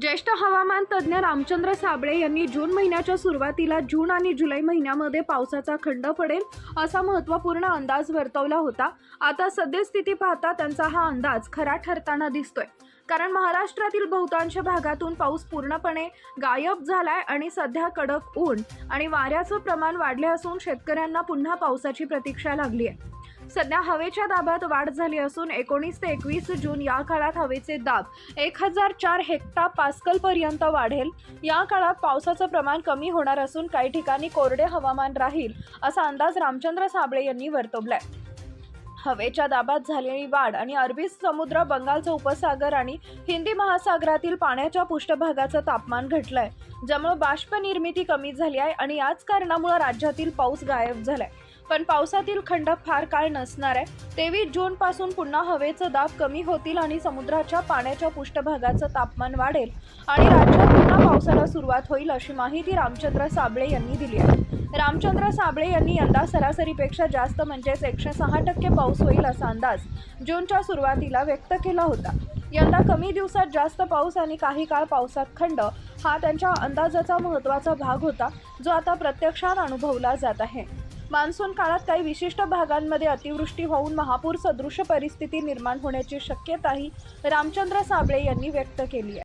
ज्येष्ठ हवामान तज्ज्ञ रामचंद्र साबळे यांनी जून महिन्याच्या सुरुवातीला जून आणि जुलै महिन्यामध्ये पावसाचा खंड पडेल असा महत्त्वपूर्ण अंदाज वर्तवला होता. आता सद्यस्थिती पाहता त्यांचा हा अंदाज खरा ठरताना दिसतोय. कारण महाराष्ट्रातील बहुतांश भागातून पाऊस पूर्णपणे गायब झालाय आणि सध्या कडक ऊन आणि वाऱ्याचं प्रमाण वाढले असून शेतकऱ्यांना पुन्हा पावसाची प्रतीक्षा लागली आहे सध्या हवेच्या दाबात वाढ झाली असून एकोणीस ते एकवीस जून या काळात हवेचे दाब एक हजार चार हेक्टा पास्कल पर्यंत वाढेल. या काळात पावसाचं प्रमाण कमी होणार असून काही ठिकाणी कोरडे हवामान राहील असा अंदाज रामचंद्र साबळे यांनी वर्तवलाय. हवेच्या दाबात झालेली वाढ आणि अरबी समुद्र बंगालचा उपसागर आणि हिंदी महासागरातील पाण्याच्या पृष्ठभागाचं तापमान घटलंय ज्यामुळे बाष्प निर्मिती कमी झाली आहे आणि याच कारणामुळे राज्यातील पाऊस गायब झालाय. पण पावसातील खंड फार काळ नसणार आहे. तेवीस जून पासून पुन्हा हवेचं दाब कमी होतील आणि समुद्राच्या पाण्याच्या पृष्ठभागाचं तापमान वाढेल. आणि राज्यात पुन्हा पावसाला सुरुवात होईल अशी माहिती रामचंद्र साबळे यांनी दिली आहे. रामचंद्र साबळे यांनी यंदा सरासरीपेक्षा जास्त म्हणजेच एकशे सहा टक्के पाऊस होईल असा अंदाज जूनच्या सुरुवातीला व्यक्त केला होता. यंदा कमी दिवसात जास्त पाऊस आणि काही काळ पावसात खंड हा त्यांच्या अंदाजाचा महत्त्वाचा भाग होता जो आता प्रत्यक्षात अनुभवला जात आहे. मान्सून काळात काही विशिष्ट भागांमध्ये अतिवृष्टी होऊन महापूर सदृश परिस्थिती निर्माण होण्याची शक्यताही रामचंद्र साबळे यांनी व्यक्त केली आहे.